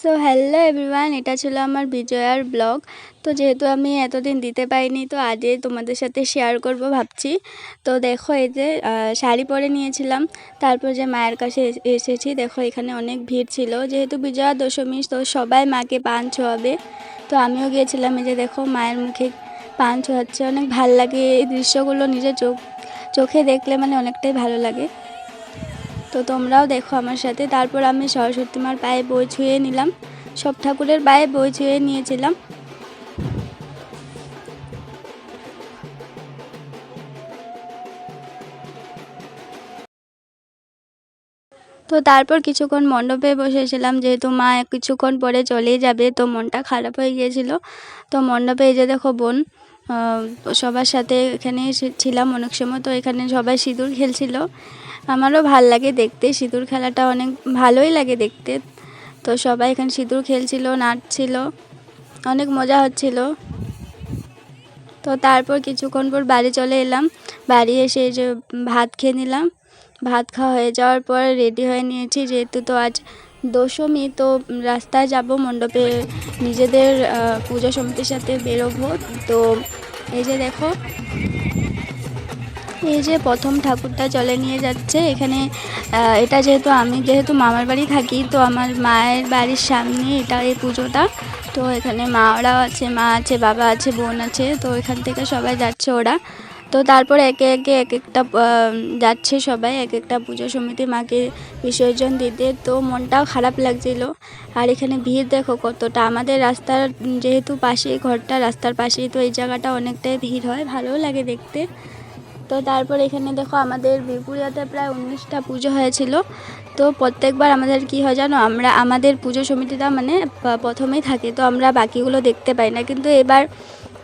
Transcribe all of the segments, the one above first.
So hello everyone এটা ছিল আমার বিজয়ার ব্লগ তো যেহেতু আমি এতদিন দিতে পারিনি, তো আজই তোমাদের সাথে শেয়ার করব ভাবছি। তো দেখো এই যে শাড়ি পরে নিয়েছিলাম, তারপর যে মায়ের কাছে এসেছি, দেখো এখানে অনেক ভিড় ছিল। যেহেতু বিজয়া দশমী, তো সবাই মাকে পান ছোঁয়াবে। তো আমিও গিয়েছিলাম, এই যে দেখো মায়ের মুখে পান ছোঁয়াচ্ছে, অনেক ভালো লাগে এই দৃশ্যগুলো নিজের চোখ, চোখে দেখলে মানে অনেকটাই ভালো লাগে। তো তোমরাও দেখো আমার সাথে। তারপর আমি সরস্বতী মার পায়ে বই ছুঁয়ে নিলাম। সব ঠাকুরের পায়ে বই ছুঁয়ে নিয়েছিলাম। তো তারপর কিছুক্ষণ মণ্ডপে বসেছিলাম, যেহেতু মা কিছুক্ষণ পরে চলেই যাবে, তো মনটা খারাপ হয়ে গিয়েছিল। তো মণ্ডপে এই যে দেখো বোন সবার সাথে এখানে ছিলাম অনেক সময়, তো এখানে সবাই সিঁদুর খেলছিল। আমারও ভালো লাগে দেখতে, সিঁদুর খেলাটা অনেক ভালোই লাগে দেখতে। তো সবাই এখানে সিঁদুর খেলছিল, নাচছিল, অনেক মজা হচ্ছিল। তো তারপর কিছুক্ষণ পর বাড়ি চলে এলাম। বাড়ি এসে যে ভাত খেয়ে নিলাম। ভাত খাওয়া হয়ে যাওয়ার পর রেডি হয়ে নিয়েছি, যেহেতু তো আজ দশমী তো রাস্তায় যাব, মণ্ডপে নিজেদের পুজো সমিতির সাথে বেরোবো। তো এই যে দেখো, এই যে প্রথম ঠাকুরটা জলে নিয়ে যাচ্ছে। এখানে এটা যেহেতু আমি, যেহেতু মামার বাড়ি থাকি, তো আমার মায়ের বাড়ির সামনে এটা এই পুজোটা। তো এখানে মা ওরাও আছে, মা আছে, বাবা আছে, বোন আছে। তো এখান থেকে সবাই যাচ্ছে ওরা। তো তারপর একে একে এক একটা যাচ্ছে সবাই, এক একটা পুজো সমিতি মাকে বিসর্জন দিতে। তো মনটাও খারাপ লাগছিল। আর এখানে ভিড় দেখো কতটা। আমাদের রাস্তার যেহেতু পাশেই ঘরটা, রাস্তার পাশেই তো এই জায়গাটা অনেকটাই ভিড় হয়। ভালোও লাগে দেখতে। তো তারপর এখানে দেখো আমাদের বিপুরিয়াতে প্রায় উনিশটা পুজো হয়েছিল। তো প্রত্যেকবার আমাদের কি হয় জানো? আমরা, আমাদের পুজো সমিতিটা মানে প্রথমেই থাকে। তো আমরা বাকিগুলো দেখতে পাই না। কিন্তু এবার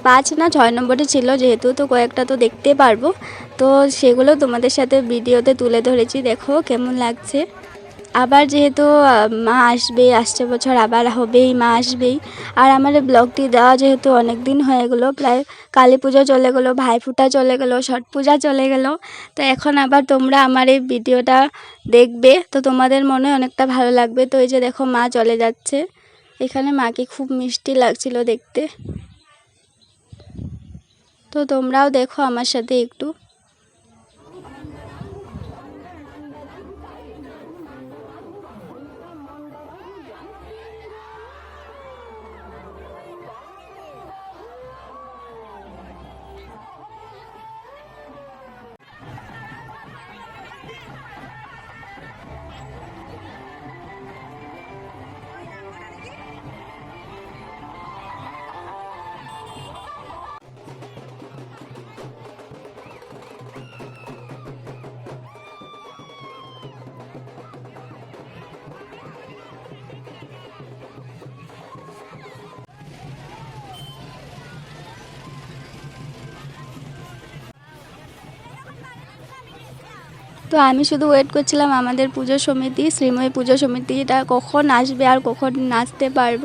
পাঁচ না ছয় নম্বরে ছিল, যেহেতু তো কয়েকটা তো দেখতে পারব। তো সেগুলো তোমাদের সাথে ভিডিওতে তুলে ধরেছি, দেখো কেমন লাগছে। আবার যেহেতু মা আসবে, আসছে বছর আবার হবেই, মা আসবেই। আর আমার ব্লগটি দেওয়া যেহেতু অনেক দিন হয়ে গেলো, প্রায় কালী পুজো চলে গেলো ভাইফোঁটা চলে গেলো, ছট পূজা চলে গেলো। তো এখন আবার তোমরা আমার এই ভিডিওটা দেখবে, তো তোমাদের মনে অনেকটা ভালো লাগবে। তো এই যে দেখো মা চলে যাচ্ছে, এখানে মাকে খুব মিষ্টি লাগছিল দেখতে। তো তোমরাও দেখো আমার সাথে একটু। তো আমি শুধু ওয়েট করছিলাম আমাদের পুজো সমিতি, শ্রীময়ী পুজো সমিতিটা কখন আসবে আর কখন নাচতে পারব।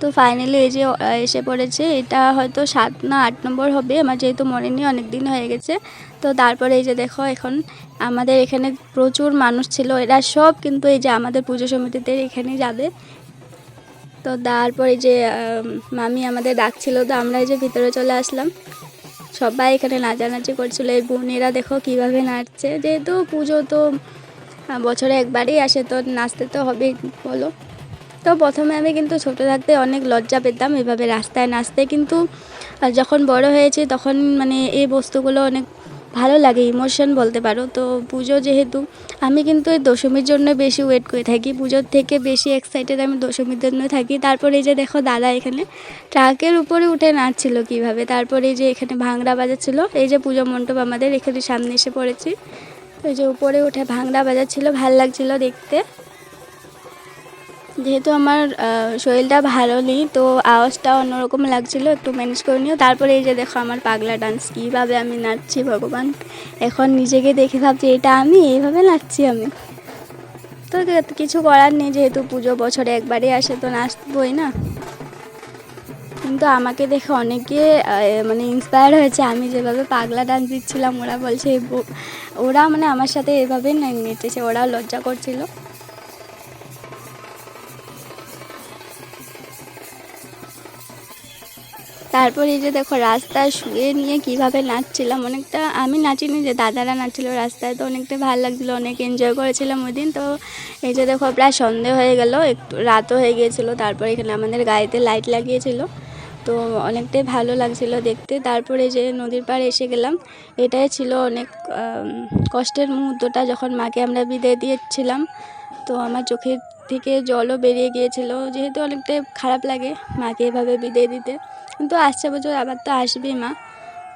তো ফাইনালি এই যে এসে পড়েছে, এটা হয়তো সাত না আট নম্বর হবে, আমার যেহেতু মনে নেই অনেক দিন হয়ে গেছে। তো তারপরে এই যে দেখো, এখন আমাদের এখানে প্রচুর মানুষ ছিল, এরা সব কিন্তু এই যে আমাদের পুজো সমিতিতে এখানেই যাবে। তো তারপরে যে মামি আমাদের ডাকছিল, তো আমরা এই যে ভিতরে চলে আসলাম। সবাই এখানে নাচানাচি করছিল। এই বোনেরা দেখো কীভাবে নাচছে। যেহেতু পুজো তো বছরে একবারই আসে, তো নাচতে তো হবে বলো। তো প্রথমে আমি কিন্তু ছোটো থাকতে অনেক লজ্জা পেতাম এভাবে রাস্তায় নাচতে। কিন্তু যখন বড় হয়েছে তখন মানে এই বস্তুগুলো অনেক ভালো লাগে ইমোশন বলতে পারো। তো পুজো যেহেতু, আমি কিন্তু এই দশমীর জন্য বেশি ওয়েট করে থাকি। পুজোর থেকে বেশি এক্সাইটেড আমি দশমীর জন্য থাকি। তারপরে এই যে দেখো দাদা এখানে ট্রাকের উপরে উঠে নাচছিল কীভাবে। তারপরে এই যে এখানে ভাংড়া বাজাচ্ছিল। এই যে পুজো মণ্ডপ আমাদের এখানে সামনে এসে পড়েছি। তো এই যে উপরে উঠে ভাংড়া বাজাচ্ছিল। ভালো লাগছিল দেখতে। যেহেতু আমার শরীরটা ভালো নেই, তো আওয়াজটা অন্যরকম লাগছিল, একটু ম্যানেজ করে নিও। তারপরে এই যে দেখো আমার পাগলা ডান্স কীভাবে আমি নাচছি ভগবান। এখন নিজেকে দেখে ভাবছি, এটা আমি? এইভাবে নাচছি আমি? তো কিছু করার নেই, যেহেতু পুজো বছরে একবারই আসে, তো নাচবই না। কিন্তু আমাকে দেখে অনেকে মানে ইন্সপায়ার হয়েছে, আমি যেভাবে পাগলা ডান্স দিচ্ছিলাম, ওরা বলছে ওরা মানে আমার সাথে এভাবেই নেচেছে, ওরাও লজ্জা করছিল। তারপর এই যে দেখো রাস্তায় শুয়ে নিয়ে কীভাবে নাচছিলাম, অনেকটা আমি নাচিনি যে দাদারা নাচছিল রাস্তায়, তো অনেকটা ভালো লাগছিল, অনেক এনজয় করেছিলাম ওই দিন। তো এই যে দেখো প্রায় সন্ধে হয়ে গেল, একটু রাতও হয়ে গিয়েছিল, তারপর এখানে আমাদের গাড়িতে লাইট লাগিয়েছিল। তো অনেকটাই ভালো লাগছিল দেখতে। তারপরে যে নদীর পাড়ে এসে গেলাম। এটাই ছিল অনেক কষ্টের মুহূর্তটা যখন মাকে আমরা বিদায় দিয়েছিলাম। তো আমার চোখের থেকে জলও বেরিয়ে গিয়েছিল, যেহেতু অনেকটাই খারাপ লাগে মাকে এভাবে বিদায় দিতে। কিন্তু আসছে বছর আবার তো আসবেই মা।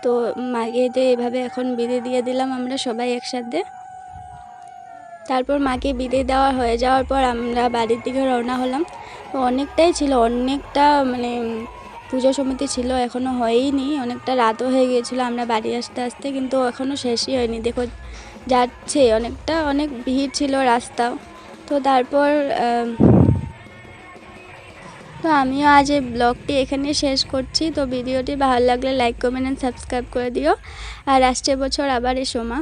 তো মাকে এভাবে এখন বিদায় দিয়ে দিলাম আমরা সবাই একসাথে। তারপর মাকে বিদায় দেওয়া হয়ে যাওয়ার পর আমরা বাড়ির দিকে রওনা হলাম। তো অনেকটাই ছিল, অনেকটা মানে পুজো সমিতি ছিল এখনও হয়ইনি। অনেকটা রাতও হয়ে গিয়েছিল আমরা বাড়ি আসতে আসতে, কিন্তু এখনও শেষই হয়নি। দেখো যাচ্ছে, অনেকটা অনেক ভিড় ছিল রাস্তাও। তো তারপর তো আমিও আজ এই ব্লগটি এখানে শেষ করছি। তো ভিডিওটি ভালো লাগলে লাইক কমেন্ট অ্যান্ড সাবস্ক্রাইব করে দিও। আর আসছে বছর আবার এসো মা